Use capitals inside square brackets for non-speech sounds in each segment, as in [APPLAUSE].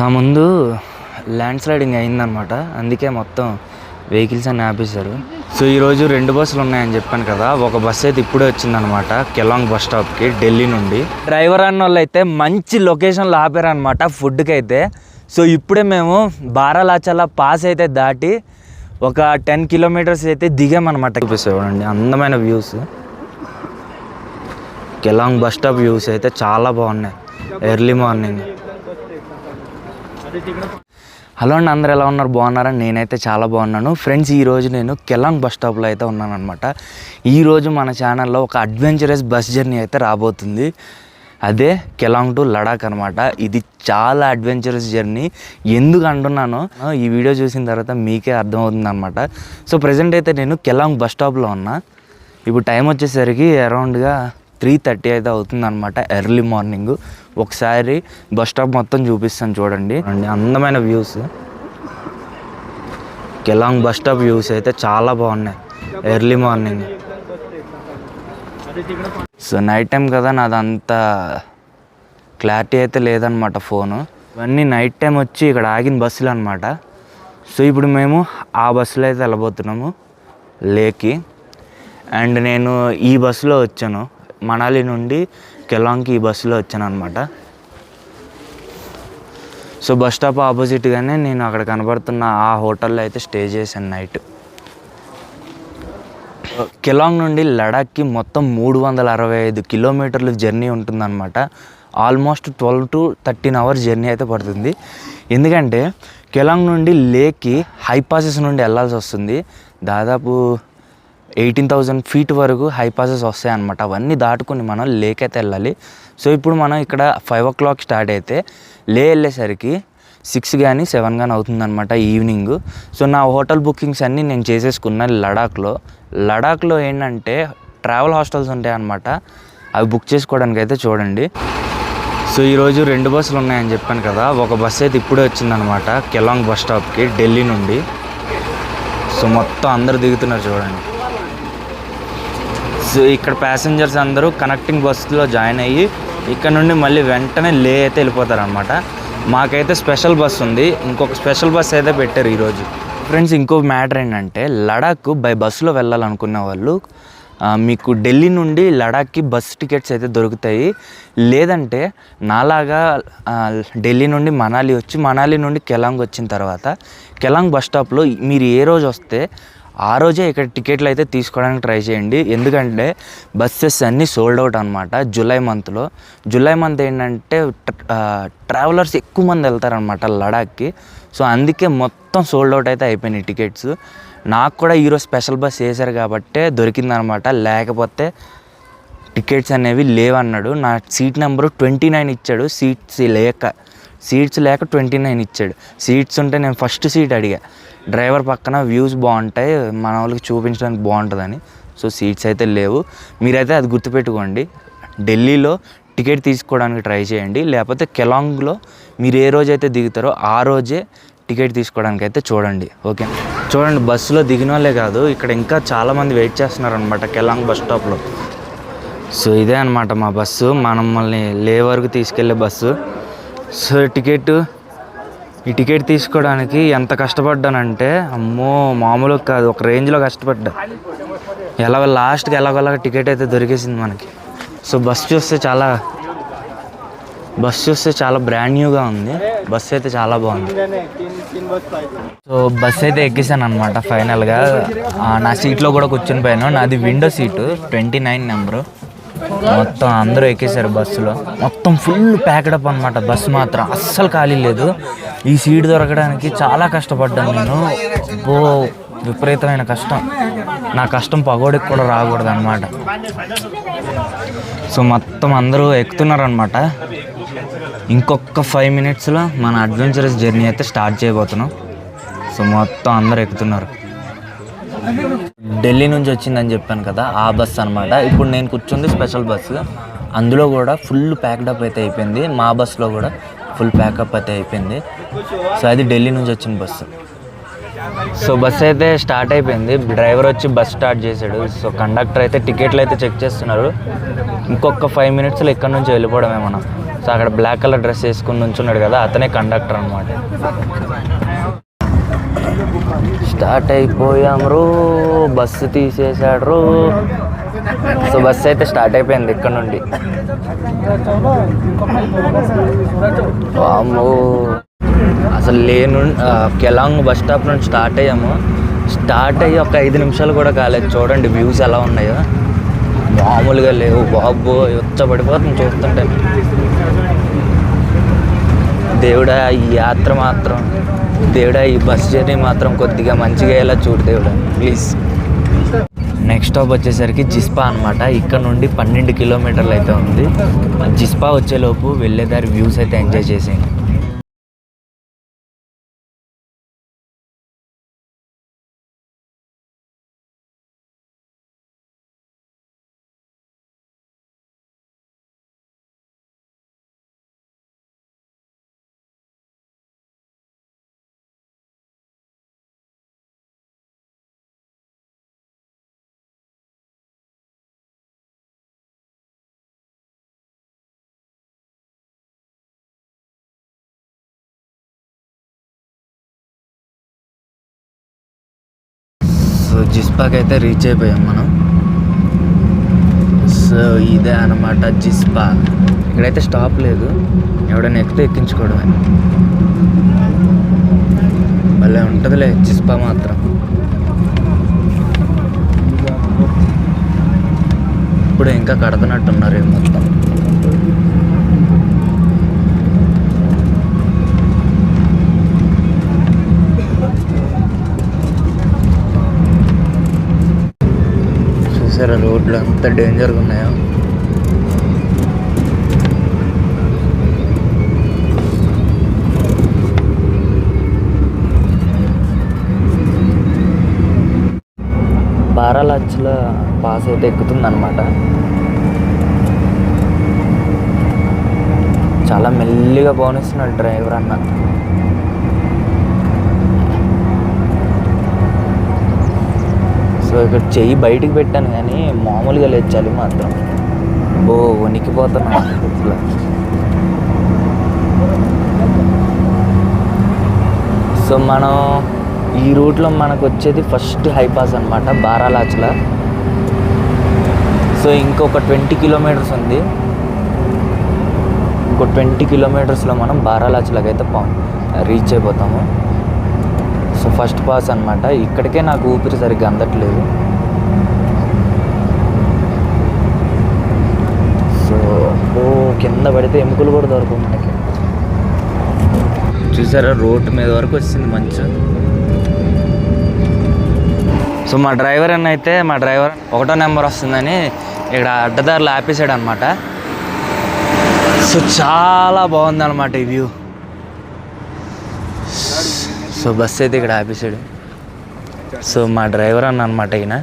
So ఆ ముందు land sliding అయిందనమాట అందుకే మొత్తం వెహికల్స్ అన్ని ఆపేశారు. సో ఈరోజు రెండు బస్సులు ఉన్నాయని చెప్పాను కదా ఒక బస్ అయితే ఇప్పుడే వచ్చిందనమాట కెలాంగ్ బస్ స్టాప్కి ఢిల్లీ నుండి. డ్రైవర్ అన్న వాళ్ళు అయితే మంచి లొకేషన్లో ఆపారనమాట ఫుడ్కి అయితే సో ఇప్పుడే మేము బారాలాచల పాస్ అయితే దాటి ఒక టెన్ కిలోమీటర్స్ అయితే దిగామన్నమాట. చూపిస్తాం అందమైన views. Keylong bus stop views అయితే చాలా బాగున్నాయి. Early morning. హలో అండి అందరు ఎలా ఉన్నారు? బాగున్నారా? నేనైతే చాలా బాగున్నాను. ఫ్రెండ్స్ ఈరోజు నేను కెలాంగ్ బస్ స్టాప్లో అయితే ఉన్నాను అనమాట ఈరోజు మన ఛానల్లో ఒక అడ్వెంచరస్ బస్ జర్నీ అయితే రాబోతుంది. అదే కెలాంగ్ టు లడాక్ అనమాట ఇది చాలా అడ్వెంచరస్ జర్నీ. ఎందుకు అంటున్నానో ఈ వీడియో చూసిన తర్వాత మీకే అర్థమవుతుంది అనమాట సో ప్రజెంట్ అయితే నేను కెలాంగ్ బస్ స్టాప్లో ఉన్నా. ఇప్పుడు టైం వచ్చేసరికి అరౌండ్గా త్రీ థర్టీ అయితే అవుతుంది అనమాట ఎర్లీ మార్నింగ్. ఒకసారి బస్ స్టాప్ మొత్తం చూపిస్తాను చూడండి. అండి అందమైన views Keylong bus stop views అయితే చాలా బాగున్నాయి. Early morning so night time కదా నాదంతా క్లారిటీ అయితే లేదనమాట ఫోను ఇవన్నీ నైట్ టైం వచ్చి ఇక్కడ ఆగిన బస్సులు అనమాట సో ఇప్పుడు మేము ఆ బస్సులో అయితే వెళ్ళబోతున్నాము లేకి అండ్ నేను ఈ బస్సులో వచ్చాను. మనాలి నుండి కెలాంగ్కి ఈ బస్సులో వచ్చాను అనమాట సో బస్ స్టాప్ ఆపోజిట్గానే నేను అక్కడ కనబడుతున్న ఆ హోటల్లో అయితే స్టే చేశాను నైట్ కెలాంగ్ నుండి లడాక్కి మొత్తం మూడు వందల అరవై ఐదు కిలోమీటర్లు జర్నీ ఉంటుందన్నమాట. Almost twelve to thirteen hours journey అయితే పడుతుంది. ఎందుకంటే కెలాంగ్ నుండి లేక్కి హై పాసెస్ నుండి వెళ్ళాల్సి వస్తుంది. దాదాపు ఎయిటీన్ థౌజండ్ ఫీట్ వరకు హై పాసెస్ వస్తాయి అనమాట అవన్నీ దాటుకుని మనం లేక్ అయితే వెళ్ళాలి. సో ఇప్పుడు మనం ఇక్కడ ఫైవ్ ఓ క్లాక్ స్టార్ట్ అయితే లే వెళ్ళేసరికి సిక్స్ కానీ సెవెన్ కానీ అవుతుందన్నమాట ఈవినింగ్. సో నా హోటల్ బుకింగ్స్ అన్నీ నేను చేసేసుకున్నాను లడాక్లో. లడాక్లో ఏంటంటే ట్రావెల్ హాస్టల్స్ ఉంటాయి అనమాట అవి బుక్ చేసుకోవడానికి అయితే చూడండి. సో ఈరోజు రెండు బస్సులు ఉన్నాయని చెప్పాను కదా. ఒక బస్ అయితే ఇప్పుడే వచ్చిందనమాట కెలాంగ్ బస్ స్టాప్కి ఢిల్లీ నుండి. సో మొత్తం అందరు దిగుతున్నారు చూడండి. ఇక్కడ ప్యాసింజర్స్ అందరూ కనెక్టింగ్ బస్సులో జాయిన్ అయ్యి ఇక్కడ నుండి మళ్ళీ వెంటనే లే అయితే వెళ్ళిపోతారనమాట మాకైతే స్పెషల్ బస్ ఉంది. ఇంకొక స్పెషల్ బస్ అయితే పెట్టారు ఈరోజు. ఫ్రెండ్స్ ఇంకో మ్యాటర్ ఏంటంటే లడాక్ బై బస్సులో వెళ్ళాలనుకున్న వాళ్ళు మీకు ఢిల్లీ నుండి లడాక్కి బస్ టికెట్స్ అయితే దొరుకుతాయి. లేదంటే నాలాగా ఢిల్లీ నుండి మనాలి వచ్చి మనాలి నుండి కెలాంగ్ వచ్చిన తర్వాత కెలాంగ్ బస్ స్టాప్లో మీరు ఏ రోజు వస్తే ఆ రోజే ఇక్కడ టికెట్లు అయితే తీసుకోవడానికి ట్రై చేయండి. ఎందుకంటే బస్సెస్ అన్నీ సోల్డ్ అవుట్ అనమాట జూలై మంత్లో. జూలై మంత్ ఏంటంటే ట్రావెలర్స్ ఎక్కువ మంది వెళ్తారనమాట లడాక్కి. సో అందుకే మొత్తం సోల్డ్ అవుట్ అయితే అయిపోయినాయి టికెట్స్. నాకు కూడా ఈరోజు స్పెషల్ బస్ వేశారు కాబట్టే దొరికిందనమాట లేకపోతే టికెట్స్ అనేవి లేవన్నాడు. నా సీట్ నెంబరు ట్వంటీ నైన్ ఇచ్చాడు. సీట్స్ లేక సీట్స్ లేక ట్వంటీ నైన్ ఇచ్చాడు. సీట్స్ ఉంటే నేను ఫస్ట్ సీట్ అడిగా. డ్రైవర్ పక్కన వ్యూస్ బాగుంటాయి మన వాళ్ళకి చూపించడానికి బాగుంటుందని. సో సీట్స్ అయితే లేవు. మీరైతే అది గుర్తుపెట్టుకోండి. ఢిల్లీలో టికెట్ తీసుకోవడానికి ట్రై చేయండి. లేకపోతే కెలాంగ్లో మీరు ఏ రోజైతే దిగుతారో ఆ రోజే టికెట్ తీసుకోవడానికి అయితే చూడండి. ఓకే? చూడండి బస్సులో దిగిన వాళ్ళే కాదు ఇక్కడ ఇంకా చాలామంది వెయిట్ చేస్తున్నారు అనమాట కెలాంగ్ బస్ స్టాప్లో. సో ఇదే అనమాట మా బస్సు. మనమ్మల్ని లే వరకు తీసుకెళ్ళే బస్సు. సో టికెట్ ఈ టికెట్ తీసుకోవడానికి ఎంత కష్టపడ్డానంటే అమ్మో మామూలుగా కాదు ఒక రేంజ్లో కష్టపడ్డా. ఎలాగో లాస్ట్కి ఎలాగోలాగ టికెట్ అయితే దొరికేసింది మనకి. సో బస్ చూస్తే చాలా బస్ చూస్తే చాలా బ్రాండ్ న్యూగా ఉంది. బస్ అయితే చాలా బాగుంది. సో బస్ అయితే ఎక్కేసాను అనమాట ఫైనల్గా నా సీట్లో కూడా కూర్చొని పోయాను. నాది window seat twenty nine number. మొత్తం అందరూ ఎక్కేశారు బస్సులో. మొత్తం ఫుల్ ప్యాకడప్ అనమాట బస్సు మాత్రం. అస్సలు ఖాళీ లేదు. ఈ సీట్ దొరకడానికి చాలా కష్టపడ్డాను నేను. ఓ విపరీతమైన కష్టం. నా కష్టం పగోడికి కూడా రాకూడదు అనమాట సో మొత్తం అందరూ ఎక్కుతున్నారనమాట ఇంకొక ఫైవ్ మినిట్స్లో మన అడ్వెంచరస్ జర్నీ అయితే స్టార్ట్ చేయబోతున్నాం. సో మొత్తం అందరూ ఎక్కుతున్నారు. ఢిల్లీ నుంచి వచ్చిందని చెప్పాను కదా ఆ బస్ అనమాట ఇప్పుడు నేను కూర్చుంది స్పెషల్ బస్సు అందులో కూడా ఫుల్ ప్యాక్డప్ అయితే అయిపోయింది. మా బస్సులో కూడా ఫుల్ ప్యాకప్ అయితే అయిపోయింది. సో అది ఢిల్లీ నుంచి వచ్చిన బస్సు సో బస్ అయితే స్టార్ట్ అయిపోయింది. డ్రైవర్ వచ్చి బస్ స్టార్ట్ చేశాడు. సో కండక్టర్ అయితే టికెట్లు అయితే చెక్ చేస్తున్నారు. ఇంకొక ఫైవ్ మినిట్స్లో ఇక్కడ నుంచి వెళ్ళిపోవడమే మనం. సో అక్కడ బ్లాక్ కలర్ డ్రెస్ వేసుకుని నుంచున్నాడు కదా అతనే కండక్టర్ అనమాట స్టార్ట్ అయిపోయాం రో. బస్సు తీసేశాడు రో సో బస్సు అయితే స్టార్ట్ అయిపోయింది ఇక్కడ నుండి. వామ్మో. అసలు లేను కెలాంగ్ బస్ స్టాప్ నుంచి స్టార్ట్ అయ్యాము. స్టార్ట్ అయ్యి ఒక ఐదు నిమిషాలు కూడా కాలేదు. చూడండి వ్యూస్ ఎలా ఉన్నాయో. మామూలుగా లేవు. బాబు ఉచ్చబడిపోతుంది చూస్తుంటే దేవుడా ఈ యాత్ర మాత్రం. దేవుడా ఈ బస్ జర్నీ మాత్రం కొద్దిగా మంచిగా అయ్యేలా చూడు దేవుడా ప్లీజ్ నెక్స్ట్ స్టాప్ వచ్చేసరికి జిస్పా అనమాట ఇక్కడ నుండి పన్నెండు కిలోమీటర్లు అయితే ఉంది. జిస్పా వచ్చేలోపు వెళ్ళేదారి వ్యూస్ అయితే ఎంజాయ్ చేసేయండి. సో జిస్పాకి అయితే రీచ్ అయిపోయాం మనం. సో ఇదే అనమాట జిస్పా. ఇక్కడైతే స్టాప్ లేదు. ఎవడైనా ఎక్కితే ఎక్కించుకోవడమే. భలే ఉంటుందిలే జిస్పా మాత్రం. ఇప్పుడు ఇంకా కడుతున్నట్టున్నారు మొత్తం. చూసారా రోడ్లు? ఎంత డేంజర్గా ఉన్నాయో? బారా లచ్చల పాస్ అయితే ఎక్కుతుందన్నమాట. చాలా మెల్లిగా పోనిస్తున్నాడు డ్రైవర్ అన్న. ఒక చెయ్యి బయటికి పెట్టాను కానీ మామూలుగా లేదు చలి మాత్రం. ఓ వణికిపోతున్నా అసలు సో మనం ఈ రూట్లో మనకు వచ్చేది ఫస్ట్ హైపాస్ అనమాట బారాలాచ్ల. సో ఇంకొక ట్వంటీ కిలోమీటర్స్ ఉంది. ఇంకో ట్వంటీ కిలోమీటర్స్లో మనం బారాలాచ్లకి అయితే రీచ్ అయిపోతాము. ఫస్ట్ పాస్ అనమాట ఇక్కడికే నాకు ఊపిరి సరిగ్గా అందట్లేదు. సో ఓ కింద పడితే ఎముకలు కూడా దొరకవు మనకి. చూసారా రోడ్డు మీద వరకు వచ్చింది మంచు. సో మా డ్రైవర్ అన్న అయితే మా డ్రైవర్ ఒకటో నెంబర్ వస్తుందని ఇక్కడ అడ్డదారులు ఆపేసాడు అనమాట సో చాలా బాగుంది అనమాట ఈ వ్యూ. సో బస్ అయితే ఇక్కడ ఆపేసాడు సో మా డ్రైవర్ అన్న అనమాట ఈయన.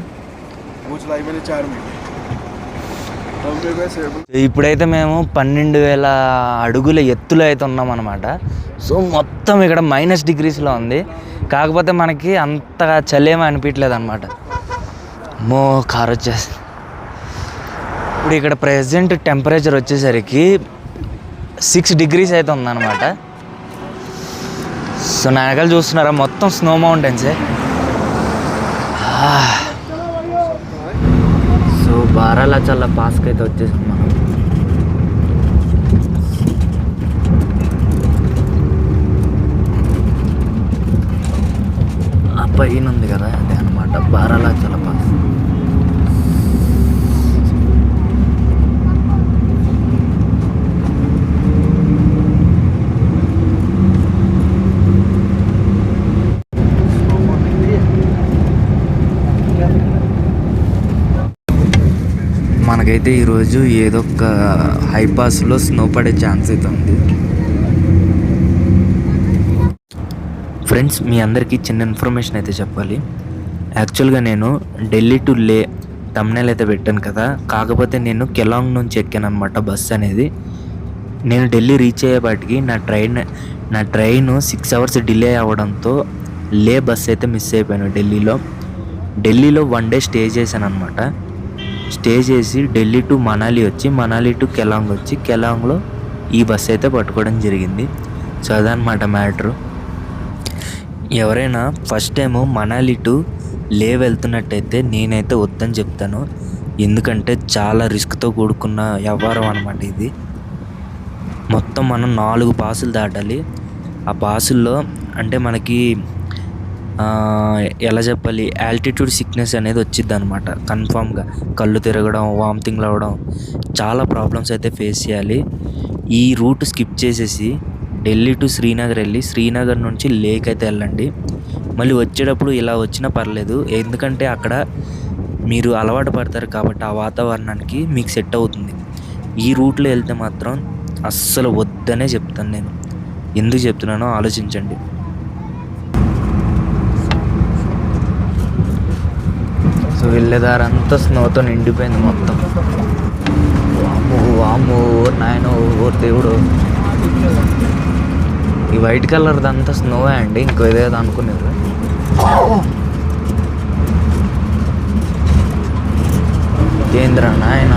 ఇప్పుడైతే మేము పన్నెండు వేల అడుగుల ఎత్తులో అయితే ఉన్నాం అనమాట సో మొత్తం ఇక్కడ మైనస్ డిగ్రీస్లో ఉంది. కాకపోతే మనకి అంతగా చలేమీ అనిపించలేదు అనమాట మో కారు వచ్చేసి ఇప్పుడు ఇక్కడ ప్రజెంట్ టెంపరేచర్ వచ్చేసరికి సిక్స్ డిగ్రీస్ అయితే ఉందన్నమాట. సో నా వెనకాల చూస్తున్నారా? మొత్తం స్నో మౌంటైన్సే సో బారాలచల్ల పాస్కి అయితే వచ్చేసాం మనం. ఆ పైన ఉంది కదా అదే అనమాట బారాలచల్ల నాకైతే ఈరోజు ఏదో ఒక హైపాస్లో స్నో పడే ఛాన్స్ అయితే ఉంది. ఫ్రెండ్స్ మీ అందరికీ చిన్న ఇన్ఫర్మేషన్ అయితే చెప్పాలి. యాక్చువల్గా నేను ఢిల్లీ టు లే తమ్నేల్ అయితే పెట్టాను కదా. కాకపోతే నేను కెలాంగ్ నుంచి ఎక్కాను అనమాట బస్ అనేది. నేను ఢిల్లీ రీచ్ అయ్యేపాటికి నా ట్రైన్ నా ట్రైన్ సిక్స్ అవర్స్ డిలే అవ్వడంతో లే బస్ అయితే మిస్ అయిపోయాను ఢిల్లీలో. ఢిల్లీలో వన్ డే స్టే చేశాను అనమాట స్టే చేసి ఢిల్లీ టు మనాలి వచ్చి మనాలి టు కెలాంగ్ వచ్చి కెలాంగ్లో ఈ బస్సు అయితే పట్టుకోవడం జరిగింది. సో అదనమాట మ్యాటరు. ఎవరైనా ఫస్ట్ టైం మనాలి టు లే వెళ్తున్నట్టయితే నేనైతే వద్దని చెప్తాను. ఎందుకంటే చాలా రిస్క్తో కూడుకున్న వ్యవహారం అనమాట ఇది. మొత్తం మనం నాలుగు పాసులు దాటాలి. ఆ పాసుల్లో అంటే మనకి ఎలా చెప్పాలి? ఆల్టిట్యూడ్ సిక్నెస్ అనేది వచ్చిద్ది అనమాట కన్ఫామ్గా కళ్ళు తిరగడం వామిటింగ్లు అవ్వడం చాలా ప్రాబ్లమ్స్ అయితే ఫేస్ చేయాలి. ఈ రూట్ స్కిప్ చేసేసి ఢిల్లీ టు శ్రీనగర్ వెళ్ళి శ్రీనగర్ నుంచి లేక్ అయితే వెళ్ళండి. మళ్ళీ వచ్చేటప్పుడు ఇలా వచ్చినా పర్లేదు. ఎందుకంటే అక్కడ మీరు అలవాటు పడతారు కాబట్టి ఆ వాతావరణానికి మీకు సెట్ అవుతుంది. ఈ రూట్లో వెళ్తే మాత్రం అస్సలు వద్దనే చెప్తాను నేను. ఎందుకు చెప్తున్నానో ఆలోచించండి. వెళ్ళేదారంతా స్నోతో నిండిపోయింది మొత్తం. వాము వాము నాయన ఓ దేవుడు. ఈ వైట్ కలర్ అంతా స్నో అండి? ఇంకో ఏదేదో అనుకునేది కేంద్ర నాయన?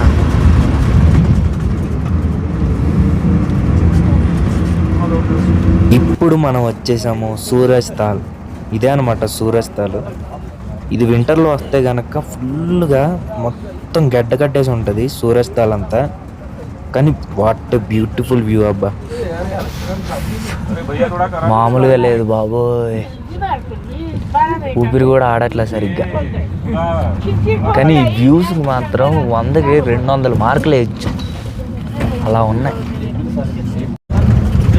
ఇప్పుడు మనం వచ్చేసాము సూరజ్తాల్ ఇదే అనమాట సూరజ్తాల్ ఇది వింటర్లో వస్తే కనుక ఫుల్గా మొత్తం గడ్డ కట్టేసి ఉంటుంది సూరజ్తాల్ కానీ వాట్ బ్యూటిఫుల్ వ్యూ అబ్బా. మామూలుగా లేదు బాబోయ్. ఊపిరి కూడా ఆడట్లే సరిగ్గా. కానీ వ్యూస్ మాత్రం వందకి రెండు వందల మార్కులు వేయచ్చు. అలా ఉన్నాయి.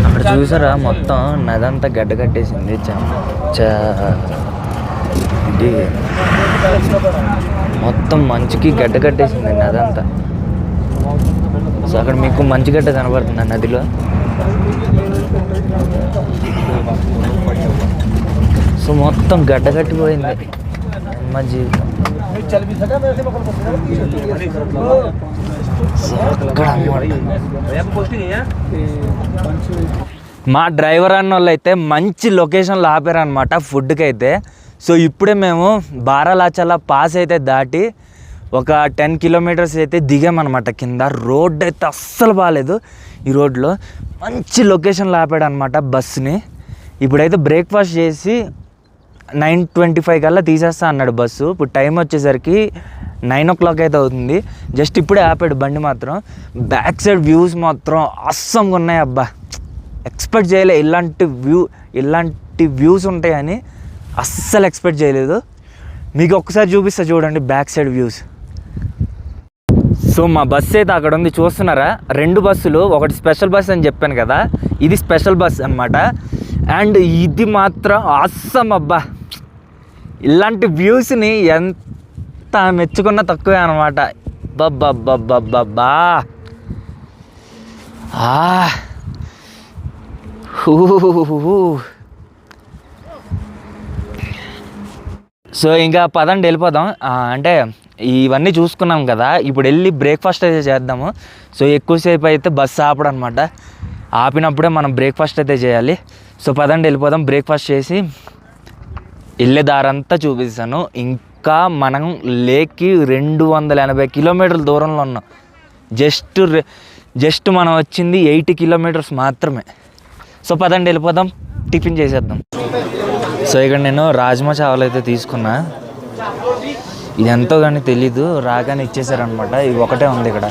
అక్కడ చూసారా? మొత్తం నదంతా గడ్డ కట్టేసింది. చ- ఏంటి? మొత్తం మంచుకి గడ్డ కట్టేసింది నదంతా. సో అక్కడ మీకు మంచి గడ్డ కనబడుతుంది నదిలో? సో మొత్తం గడ్డ కట్టిపోయింది. మా జీవితం. మా డ్రైవర్ అన్న వాళ్ళు అయితే మంచి లొకేషన్లో ఆపారనమాట ఫుడ్కి అయితే సో ఇప్పుడే మేము బారాలాచల పాస్ అయితే దాటి ఒక టెన్ కిలోమీటర్స్ అయితే దిగామన్నమాట. కింద రోడ్ అయితే అస్సలు బాగాలేదు ఈ రోడ్లో మంచి లొకేషన్లో ఆపాడు అనమాట బస్సుని. ఇప్పుడైతే బ్రేక్ఫాస్ట్ చేసి నైన్ ట్వంటీ ఫైవ్ కల్లా తీసేస్తా అన్నాడు బస్సు. ఇప్పుడు టైం వచ్చేసరికి నైన్ ఓ క్లాక్ అయితే అవుతుంది. జస్ట్ ఇప్పుడే ఆపాడు బండి మాత్రం. బ్యాక్ సైడ్ వ్యూస్ మాత్రం అస్సంగా ఉన్నాయి అబ్బా. ఎక్స్పెక్ట్ చేయలే ఇలాంటి వ్యూ ఇలాంటి వ్యూస్ ఉంటాయని. అస్సలు ఎక్స్పెక్ట్ చేయలేదు. మీకు ఒక్కసారి చూపిస్తా చూడండి బ్యాక్ సైడ్ వ్యూస్. సో మా బస్సు అయితే అక్కడ ఉంది. చూస్తున్నారా? రెండు బస్సులు ఒకటి స్పెషల్ బస్ అని చెప్పాను కదా ఇది స్పెషల్ బస్ అన్నమాట. అండ్ ఇది మాత్రం అస్సం అబ్బా! ఇలాంటి వ్యూస్ని ఎంత మెచ్చుకున్నా తక్కువే అనమాట బబ్బబ్బబ్బబ్బబ్బా ఆ! సో ఇంకా పదండి వెళ్ళిపోదాం. అంటే ఇవన్నీ చూసుకున్నాం కదా ఇప్పుడు వెళ్ళి బ్రేక్ఫాస్ట్ అయితే చేద్దాము. సో ఎక్కువసేపు అయితే బస్సు ఆపడం అనమాట ఆపినప్పుడే మనం బ్రేక్ఫాస్ట్ అయితే చేయాలి. సో పదండి వెళ్ళిపోదాం బ్రేక్ఫాస్ట్ చేసి వెళ్ళే దారంతా చూపిస్తాను. ఇంకా మనం లేక్కి రెండు వందల ఎనభై కిలోమీటర్ల దూరంలో ఉన్నాం. జస్ట్ జస్ట్ మనం వచ్చింది ఎయిటీ కిలోమీటర్స్ మాత్రమే. సో పదండి వెళ్ళిపోదాం టిఫిన్ చేసేద్దాం. సో ఇక్కడ నేను రాజ్మా చావల్ అయితే తీసుకున్నా. ఇది ఎంతో కానీ తెలీదు రాగానే ఇచ్చేసారనమాట ఇది ఒకటే ఉంది ఇక్కడ.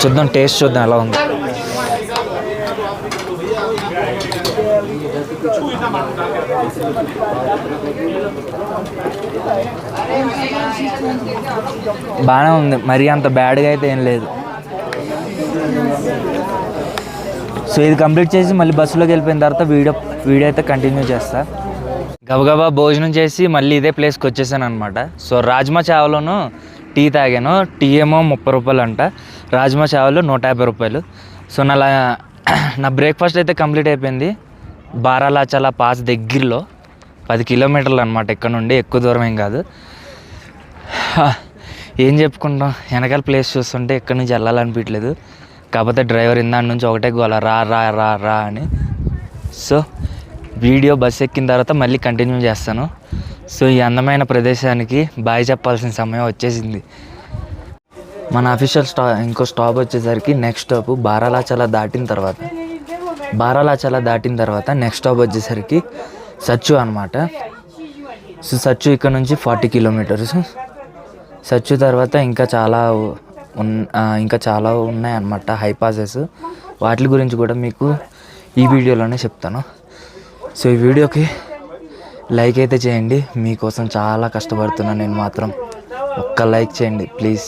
చూద్దాం టేస్ట్ చూద్దాం ఎలా ఉంది. బాగానే ఉంది. మరి అంత బ్యాడ్గా అయితే ఏం లేదు. సో ఇది కంప్లీట్ చేసి మళ్ళీ బస్సులోకి వెళ్ళిపోయిన తర్వాత వీడియో వీడియో అయితే కంటిన్యూ చేస్తా. గబగబా భోజనం చేసి మళ్ళీ ఇదే ప్లేస్కి వచ్చేసాను అనమాట సో రాజ్మా చావలోను టీ తాగాను. టీ ఏమో ముప్పై రూపాయలు అంట రాజ్మా చావలు నూట యాభై రూపాయలు. సో నా [CLEARS THROAT] నా బ్రేక్ఫాస్ట్ అయితే కంప్లీట్ అయిపోయింది. బారాలాచాల పాస్ దగ్గరలో. పది కిలోమీటర్లు అనమాట ఇక్కడ నుండి. ఎక్కువ దూరం ఏం కాదు. ఏం చెప్పుకుంటాం? వెనకాల ప్లేస్ చూస్తుంటే ఎక్కడి నుంచి వెళ్ళాలనిపించలేదు కాకపోతే డ్రైవర్ ఇందాని నుంచి ఒకటే గోల రా రా రా రా అని. సో వీడియో బస్ ఎక్కిన తర్వాత మళ్ళీ కంటిన్యూ చేస్తాను. సో ఈ అందమైన ప్రదేశానికి బాయ్ చెప్పాల్సిన సమయం వచ్చేసింది. మన అఫీషియల్ స్టా ఇంకో స్టాప్ వచ్చేసరికి నెక్స్ట్ స్టాప్ బారాలాచల దాటిన తర్వాత. బారాలాచల దాటిన తర్వాత నెక్స్ట్ స్టాప్ వచ్చేసరికి సచ్చు అనమాట సో సచ్చు ఇక్కడ నుంచి ఫార్టీ కిలోమీటర్స్ సచ్చు తర్వాత ఇంకా చాలా ఉన్ ఇంకా చాలా ఉన్నాయన్నమాట హై పాసెస్ వాటి గురించి కూడా మీకు ఈ వీడియోలోనే చెప్తాను. సో ఈ వీడియోకి లైక్ అయితే చేయండి. మీకోసం చాలా కష్టపడుతున్నాను నేను మాత్రం. ఒక్క లైక్ చేయండి ప్లీజ్.